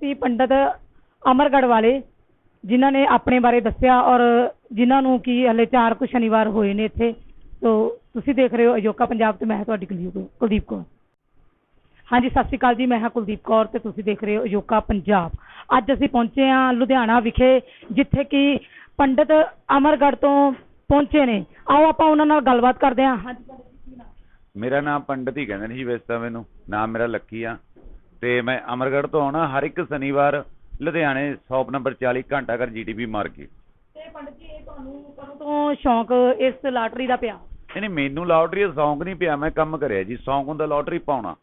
ਸੀ ਪੰਡਤ ਅਮਰਗੜ ਵਾਲੇ, ਜਿਨ੍ਹਾਂ ਨੇ ਆਪਣੇ ਬਾਰੇ ਦੱਸਿਆ ਔਰ ਜਿਨ੍ਹਾਂ ਨੂੰ ਕੀ ਹਲੇ ਚਾਰ ਕੁ ਸ਼ਨੀਵਾਰ ਹੋਏ ਨੇ ਇੱਥੇ। ਤੋ ਤੁਸੀਂ ਦੇਖ ਰਹੇ ਹੋ ਅਜੋਕਾ ਪੰਜਾਬ ਤੇ ਮੈਂ ਹਾਂ ਤੁਹਾਡੀ ਕੁਲਦੀਪ ਕੁਲਦੀਪ ਕੌਰ। ਹਾਂਜੀ, ਸਤਿ ਸ਼੍ਰੀ ਅਕਾਲ ਜੀ, ਮੈਂ ਹਾਂ ਕੁਲਦੀਪ ਕੌਰ ਤੇ ਤੁਸੀਂ ਦੇਖ ਰਹੇ ਹੋ ਅਜੋਕਾ ਪੰਜਾਬ। ਅੱਜ ਅਸੀਂ ਪਹੁੰਚੇ ਹਾਂ ਲੁਧਿਆਣਾ ਵਿਖੇ, ਜਿੱਥੇ ਕਿ ਪੰਡਤ ਅਮਰਗੜ ਤੋਂ ਪਹੁੰਚੇ ਨੇ। ਆਓ ਆਪਾਂ ਉਹਨਾਂ ਨਾਲ ਗੱਲਬਾਤ ਕਰਦੇ ਹਾਂ। ਹਾਂਜੀ, ਪੰਡਤ ਮੇਰਾ ਨਾਮ ਪੰਡਤ ਹੀ ਕਹਿੰਦੇ ਨੇ ਜੀ, ਵੈਸੇ ਤਾਂ ਮੈਨੂੰ। ਨਾਮ ਮੇਰਾ ਲੱਕੀ ਆ। ਤੇ ਮੈਂ ਅਮਰਗੜ੍ਹ ਤੋਂ ਆਉਣਾ ਹਰ ਇੱਕ ਸ਼ਨੀਵਾਰ ਲੁਧਿਆਣੇ ਸ਼ਾਪ ਨੰਬਰ 40 ਘੰਟਾ ਘਰ ਜੀਟੀਪੀ ਮਾਰਕੀਟ। ਤੇ ਪੰਡਤ ਜੀ ਇਹ ਤੁਹਾਨੂੰ ਕਦੋਂ ਤੋਂ ਸ਼ੌਂਕ ਇਸ ਲਾਟਰੀ ਦਾ ਪਿਆ? ਨਹੀਂ ਨਹੀਂ ਮੈਨੂੰ ਲਾਟਰੀ ਦਾ ਸ਼ੌਂਕ ਨਹੀਂ ਪਿਆ ਮੈਂ ਕੰਮ ਕਰਿਆ ਜੀ ਸ਼ੌਂਕ ਹੁੰਦਾ ਲਾਟਰੀ ਪਾਉਣਾ।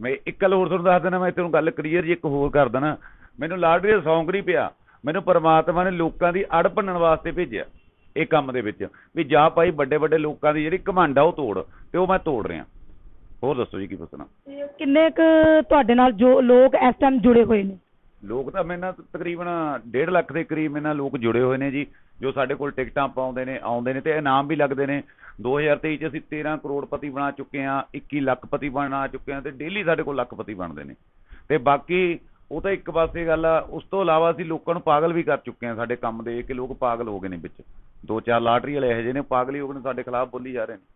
ਮੈਂ ਇੱਕ ਗੱਲ ਹੋਰ ਤੁਹਾਨੂੰ ਦੱਸ ਦੇਣਾ ਮੈਂ ਤੈਨੂੰ ਗੱਲ ਕਲੀਅਰ ਜੀ ਇੱਕ ਹੋਰ ਕਰ ਦੇਣਾ ਮੈਨੂੰ ਲਾਟਰੀ ਦਾ ਸ਼ੌਂਕ ਨਹੀਂ ਪਿਆ ਮੈਨੂੰ ਪਰਮਾਤਮਾ ਨੇ ਲੋਕਾਂ ਦੀ ਅੜ ਭੰਨਣ ਵਾਸਤੇ ਭੇਜਿਆ ਇਹ ਕੰਮ ਦੇ ਵਿੱਚ। ਵੀ ਜਾ ਭਾਈ ਵੱਡੇ ਵੱਡੇ ਲੋਕਾਂ ਦੀ ਜਿਹੜੀ ਘਮੰਡ ਆ ਉਹ ਤੋੜ ਤੇ ਉਹ ਮੈਂ ਤੋੜ ਰਿਹਾ। ਹੋਰ ਦੱਸੋ ਜੀ ਕੀ ਪੁੱਛਣਾ ਤੇ ਕਿੰਨੇ ਕੁ ਤੁਹਾਡੇ ਨਾਲ ਜੋ ਲੋਕ ਇਸ ਟਾਈਮ ਜੁੜੇ ਹੋਏ ਨੇ? ਲੋਕ ਤਾਂ ਮੇਰੇ ਨਾਲ ਤਕਰੀਬਨ 1.5 ਲੱਖ ਦੇ ਕਰੀਬ ਮੇਰੇ ਨਾਲ ਲੋਕ ਜੁੜੇ ਹੋਏ ਨੇ ਜੀ ਜੋ ਸਾਡੇ ਕੋਲ ਟਿਕਟਾਂ ਪਾਉਂਦੇ ਨੇ ਆਉਂਦੇ ਨੇ ਤੇ ਇਨਾਮ ਵੀ ਲੱਗਦੇ ਨੇ। 2023 ਚ ਅਸੀਂ 13 ਕਰੋੜਪਤੀ ਬਣਾ ਚੁੱਕੇ ਹਾਂ 21 ਲੱਖਪਤੀ ਬਣਾ ਚੁੱਕੇ ਹਾਂ ਤੇ ਡੇਲੀ ਸਾਡੇ ਕੋਲ ਲੱਖਪਤੀ ਬਣਦੇ ਨੇ। ਤੇ ਬਾਕੀ ਉਹ ਤਾਂ ਇੱਕ ਪਾਸੇ ਗੱਲ ਆ ਉਸ ਤੋਂ ਇਲਾਵਾ ਅਸੀਂ ਲੋਕਾਂ ਨੂੰ ਪਾਗਲ ਵੀ ਕਰ ਚੁੱਕੇ ਹਾਂ ਸਾਡੇ ਕੰਮ ਦੇ ਕਿ ਲੋਕ ਪਾਗਲ ਹੋ ਗਏ ਨੇ ਵਿੱਚ। ਦੋ ਚਾਰ ਲਾਟਰੀ ਵਾਲੇ ਇਹੋ ਜਿਹੇ ਨੇ ਪਾਗਲ ਹੀ ਹੋ ਗਏ ਨੇ ਸਾਡੇ ਖਿਲਾਫ ਬੋਲੀ ਜਾ ਰਹੇ ਨੇ।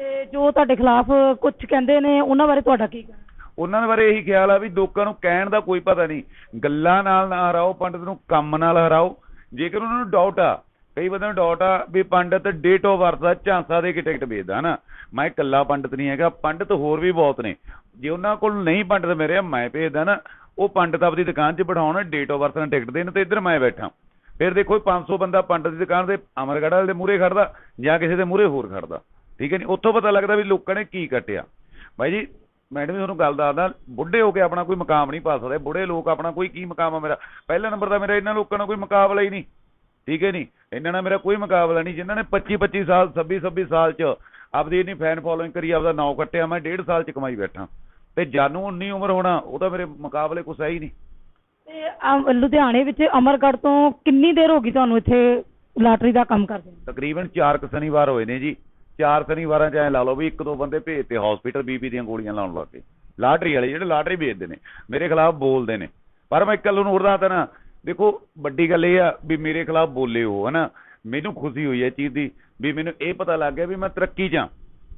ਤੇ ਜੋ ਤੁਹਾਡੇ ਖਿਲਾਫ ਕੁਝ ਕਹਿੰਦੇ ਨੇ, ਉਹਨਾਂ ਬਾਰੇ ਤੁਹਾਡਾ ਕੀ ਕਹਿਣਾ? ਉਹਨਾਂ ਬਾਰੇ ਇਹੀ ਖਿਆਲ ਆ ਵੀ ਲੋਕਾਂ ਨੂੰ ਕਹਿਣ ਦਾ ਕੋਈ ਪਤਾ ਨਹੀਂ। ਗੱਲਾਂ ਨਾਲ ਨਾ ਹਰਾਓ, ਪੰਡਤ ਨੂੰ ਕੰਮ ਨਾਲ ਹਰਾਓ। ਜੇਕਰ ਉਹਨਾਂ ਨੂੰ ਡਾਊਟ ਆ, ਕਈ ਬੰਦੇ ਨੂੰ ਡਾਊਟ ਆ ਵੀ ਪੰਡਤ ਡੇਟ ਆਫ ਬਰਥ ਦਾ ਝਾਂਸਾ ਦੇ ਕੇ ਟਿਕਟ ਵੇਚਦਾ ਨਾ ਮੈਂ ਇਕੱਲਾ ਪੰਡਤ ਨਹੀਂ ਹੈਗਾ, ਪੰਡਤ ਹੋਰ ਵੀ ਬਹੁਤ ਨੇ। ਜੇ ਉਹਨਾਂ ਕੋਲ ਨਹੀਂ ਪੰਡਤ ਮੇਰੇ, ਮੈਂ ਭੇਜਦਾ ਨਾ ਉਹ ਪੰਡਤ ਆਪਦੀ ਦੁਕਾਨ 'ਚ ਬਿਠਾਉਣ ਡੇਟ ਆਫ ਬਰਥ ਨਾਲ ਟਿਕਟ ਦੇਣ ਤੇ ਇੱਧਰ ਮੈਂ ਬੈਠਾ। ਫਿਰ ਦੇਖੋ 500 ਬੰਦਾ ਪੰਡਤ ਦੀ ਦੁਕਾਨ ਦੇ ਅਮਰਗੜ੍ਹ ਵਾਲੇ ਦੇ ਮੂਹਰੇ ਖੜਦਾ ਜਾਂ ਕਿਸੇ ਦੇ ਮੂਹਰੇ ਹੋਰ ਖੜਦਾ ਠੀਕ ਹੈ ਨਹੀਂ ਉੱਥੋਂ ਪਤਾ ਲੱਗਦਾ ਵੀ ਲੋਕਾਂ ਨੇ ਕੀ ਕੱਟਿਆ। ਬਾਈ ਜੀ ਮੈਡਮ ਤੁਹਾਨੂੰ ਗੱਲ ਦੱਸਦਾ ਬੁੱਢੇ ਹੋ ਕੇ ਆਪਣਾ ਕੋਈ ਮਕਾਮ ਨਹੀਂ ਪਾ ਸਕਦੇ। ਬੁੱਢੇ ਲੋਕ ਆਪਣਾ ਕੋਈ ਕੀ ਮਕਾਮ ਆ ਮੇਰਾ? ਪਹਿਲਾ ਨੰਬਰ ਦਾ ਮੇਰਾ ਇਹਨਾਂ ਲੋਕਾਂ ਨਾਲ ਕੋਈ ਮੁਕਾਬਲਾ ਹੀ ਨਹੀਂ। ਠੀਕ ਹੈ ਨਹੀਂ ਇਹਨਾਂ ਨਾਲ ਮੇਰਾ ਕੋਈ ਮੁਕਾਬਲਾ ਨਹੀਂ। ਜਿਨ੍ਹਾਂ ਨੇ 25 25 ਸਾਲ 26 26 ਸਾਲ ਚ ਆਪਦੀ ਇੰਨੀ ਫੈਨ ਫੋਲੋਇੰਗ ਕਰੀ ਆਪਦਾ ਨਾਂ ਕੱਟਿਆ ਮੈਂ ਡੇਢ ਸਾਲ ਚ ਕਮਾਈ ਬੈਠਾ। ਤੇ ਜਾਨੂੰ 19 ਉਮਰ ਹੋਣਾ ਉਹ ਤਾਂ ਮੇਰੇ ਮੁਕਾਬਲੇ ਕੁਛ ਹੈ ਹੀ ਨਹੀਂ। ਤੇ ਲੁਧਿਆਣੇ ਵਿੱਚ ਅਮਰਗੜ੍ਹ ਤੋਂ ਕਿੰਨੀ ਦੇਰ ਹੋ ਗਈ ਤੁਹਾਨੂੰ ਇੱਥੇ ਲਾਟਰੀ ਦਾ ਕੰਮ ਕਰਦੇ ਤਕਰੀਬਨ 4 ਕੁ ਸ਼ਨੀਵਾਰ ਹੋਏ ਨੇ ਜੀ। ਚਾਰ ਸ਼ਨੀਵਾਰਾਂ ਚ ਐ ਲਾ ਲਓ ਵੀ ਇੱਕ ਦੋ ਬੰਦੇ ਭੇਜਤੇ ਹਸਪੀਟਲ ਬੀਪੀ ਦੀਆਂ ਗੋਲੀਆਂ ਲਾਉਣ ਲੱਗ ਪਏ ਲਾਟਰੀ ਵਾਲੇ ਜਿਹੜੇ ਲਾਟਰੀ ਵੇਚਦੇ ਨੇ, ਮੇਰੇ ਖਿਲਾਫ ਬੋਲਦੇ ਨੇ। ਪਰ ਮੈਂ ਇੱਕ ਨੂੰ ਹੋਰ ਦੱਸਦਾ ਨਾ, ਦੇਖੋ ਵੱਡੀ ਗੱਲ ਇਹ ਆ ਵੀ ਮੇਰੇ ਖਿਲਾਫ ਬੋਲੇ ਹੋ ਹਨਾ? ਮੈਨੂੰ ਖੁਸ਼ੀ ਹੋਈ ਹੈ ਚੀਜ਼ ਦੀ ਵੀ ਮੈਨੂੰ ਇਹ ਪਤਾ ਲੱਗ ਗਿਆ ਵੀ ਮੈਂ ਤਰੱਕੀ 'ਚ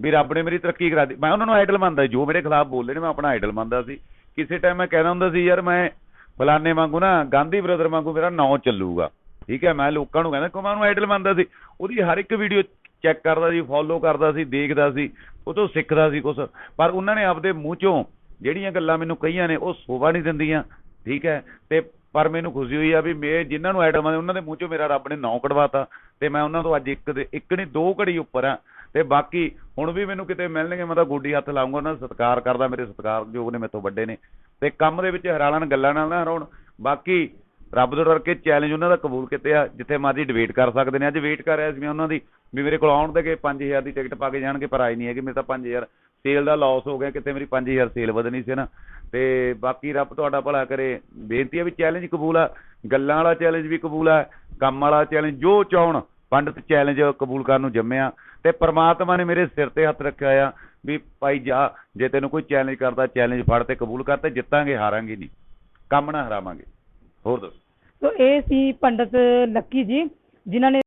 ਵੀ ਰੱਬ ਨੇ ਮੇਰੀ ਤਰੱਕੀ ਕਰਾ ਦਿੱਤੀ। ਮੈਂ ਉਹਨਾਂ ਨੂੰ ਆਈਡਲ ਮੰਨਦਾ ਜੋ ਮੇਰੇ ਖਿਲਾਫ ਬੋਲਦੇ ਨੇ, ਮੈਂ ਆਪਣਾ ਆਈਡਲ ਮੰਨਦਾ ਸੀ। ਕਿਸੇ ਟਾਈਮ ਮੈਂ ਕਹਿੰਦਾ ਹੁੰਦਾ ਸੀ, ਯਾਰ ਮੈਂ ਫਲਾਣੇ ਵਾਂਗੂ ਨਾ, ਗਾਂਧੀ ਬ੍ਰਦਰ ਵਾਂਗੂ ਮੇਰਾ ਨਾਂ ਚੱਲੂਗਾ। ਠੀਕ ਹੈ, ਮੈਂ ਲੋਕਾਂ ਨੂੰ ਕਹਿੰਦਾ ਕਿ ਮੈਂ ਉਹਨੂੰ ਆਈਡਲ ਮੰਨਦਾ ਸੀ? ਉਹਦੀ ਹਰ ਇੱਕ ਵੀਡੀਓ ਚੈੱਕ ਕਰਦਾ ਸੀ ਫੋਲੋ ਕਰਦਾ ਸੀ, ਦੇਖਦਾ ਸੀ, ਉਹ ਤੋਂ ਸਿੱਖਦਾ ਸੀ ਕੁਝ ਪਰ ਉਹਨਾਂ ਨੇ ਆਪਦੇ ਮੂੰਹ ਚੋਂ ਜਿਹੜੀਆਂ ਗੱਲਾਂ ਮੈਨੂੰ ਕਹੀਆਂ ਨੇ, ਉਹ ਸੋਭਾ ਨਹੀਂ ਦਿੰਦੀਆਂ। ਠੀਕ ਹੈ? ਤੇ ਪਰ ਮੈਨੂੰ ਖੁਸ਼ੀ ਹੋਈ ਆ ਵੀ ਮੈਂ ਜਿਨ੍ਹਾਂ ਨੂੰ ਐਡਮ ਆ ਉਹਨਾਂ ਦੇ ਮੂੰਹ ਚੋਂ ਮੇਰਾ ਰੱਬ ਨੇ ਨਾਂ ਕਢਵਾਤਾ। ਤੇ ਮੈਂ ਉਹਨਾਂ ਤੋਂ ਅੱਜ ਇੱਕ ਦੇ, ਇੱਕ ਨਹੀਂ, ਦੋ ਘੜੀ ਉੱਪਰ ਆ। ਤੇ ਬਾਕੀ ਹੁਣ ਵੀ ਮੈਨੂੰ ਕਿਤੇ ਮਿਲਣਗੇ, ਮੈਂ ਤਾਂ ਗੋਡੀ ਹੱਥ ਲਾਉਂਗਾ ਉਹਨਾਂ ਦਾ ਸਤਿਕਾਰ ਕਰਦਾ, ਮੇਰੇ ਸਤਿਕਾਰਯੋਗ ਨੇ ਮੇਰੇ ਤੋਂ ਵੱਡੇ ਨੇ। ਤੇ ਕੰਮ ਦੇ ਵਿੱਚ ਹਰਾਲਣ ਗੱਲਾਂ ਨਾਲ ਨਾ ਹਰਾਉਣ। ਬਾਕੀ ਰੱਬ ਤੋਂ ਡਰ ਕੇ ਚੈਲੰਜ ਉਹਨਾਂ ਦਾ ਕਬੂਲ ਕੀਤੇ ਆ, ਜਿੱਥੇ ਮਰਜ਼ੀ ਡਿਬੇਟ ਕਰ ਸਕਦੇ ਨੇ। ਅੱਜ ਵੇਟ ਕਰ ਰਿਹਾ ਸੀ ਮੈਂ ਉਹਨਾਂ ਦੀ, ਵੀ ਮੇਰੇ ਕੋਲ ਆਉਣ ਦੇ ਕਿ 5000 ਦੀ ਟਿਕਟ ਪਾ ਕੇ ਜਾਣਗੇ, ਪਰ ਆਈ ਨਹੀਂ ਹੈਗੀ। ਮੇਰੇ ਤਾਂ 5000 ਸੇਲ ਦਾ ਲਾਸ ਹੋ ਗਿਆ, ਕਿਤੇ ਮੇਰੀ 5000 ਸੇਲ ਵਧਣੀ ਸੀ ਨਾ। ਤੇ ਬਾਕੀ ਰੱਬ ਤੁਹਾਡਾ ਭਲਾ ਕਰੇ। ਬੇਨਤੀ ਹੈ ਵੀ ਚੈਲੰਜ ਕਬੂਲ ਆ, ਗੱਲਾਂ ਵਾਲਾ ਚੈਲੰਜ ਵੀ ਕਬੂਲ ਆ, ਕੰਮ ਵਾਲਾ ਚੈਲੰਜ ਜੋ ਚਾਹਣ, ਪੰਡਤ ਚੈਲੰਜ ਕਬੂਲ ਕਰਨ ਨੂੰ ਜੰਮਿਆ ਤੇ ਪ੍ਰਮਾਤਮਾ ਨੇ ਮੇਰੇ ਸਿਰ ਤੇ ਹੱਥ ਰੱਖਿਆ ਆ ਵੀ ਭਾਈ ਜਾ, ਜੇ ਤੈਨੂੰ ਕੋਈ ਚੈਲੰਜ ਕਰਦਾ ਚੈਲੰਜ ਫੜ ਤੇ ਕਬੂਲ ਕਰ ਤੇ ਜਿੱਤਾਂਗੇ, ਹਾਰਾਂਗੇ ਨਹੀਂ। ਕੰਮ ਨਾ ਹਰਾਵਾਂਗੇ। ਹੋਰ ਦੱਸੋ? ਤੋ ਇਹ ਸੀ ਪੰਡਤ ਲੱਕੀ ਜੀ ਜਿਨ੍ਹਾਂ ਨੇ